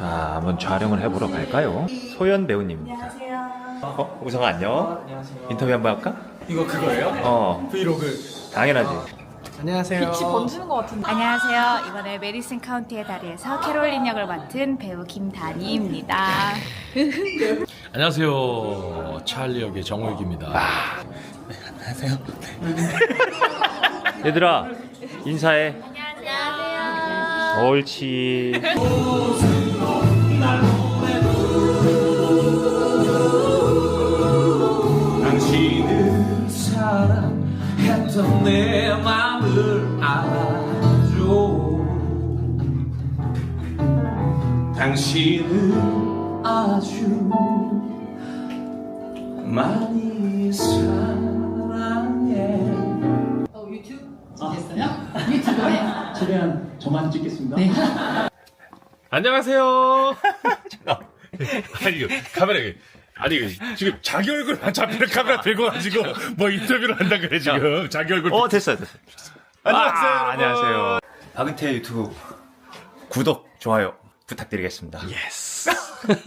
자, 한번 촬영을 해보러 갈까요? 소연 배우님입니다. 안녕하세요. 어, 우성아 안녕. 안녕하세요. 인터뷰 한번 할까? 이거 그거예요? 어, 브이로그. 당연하지. 안녕하세요. 빛이 번지는 것 같은데. 안녕하세요. 이번에 메리슨 카운티의 다리에서 캐롤린 역을 맡은 배우 김다니입니다. 안녕하세요. 찰리 역의 정우혁입니다. 얘들아, 인사해. 안녕하세요. 옳지. 사랑했던 내 맘을 알아줘. 당신은 아주 많이 사랑해. 최대한 저만 찍겠습니다. 안녕하세요. 아니 카메라 아니 이거 지금 자기 얼굴만 잡히는 카메라 들고 가지고 뭐 인터뷰를 한다 그래 지금 자기 얼굴. 어, 됐어요, 됐어요. 안녕하세요, 아, 여러분. 안녕하세요. 박은태 유튜브 구독, 좋아요 부탁드리겠습니다. 예스.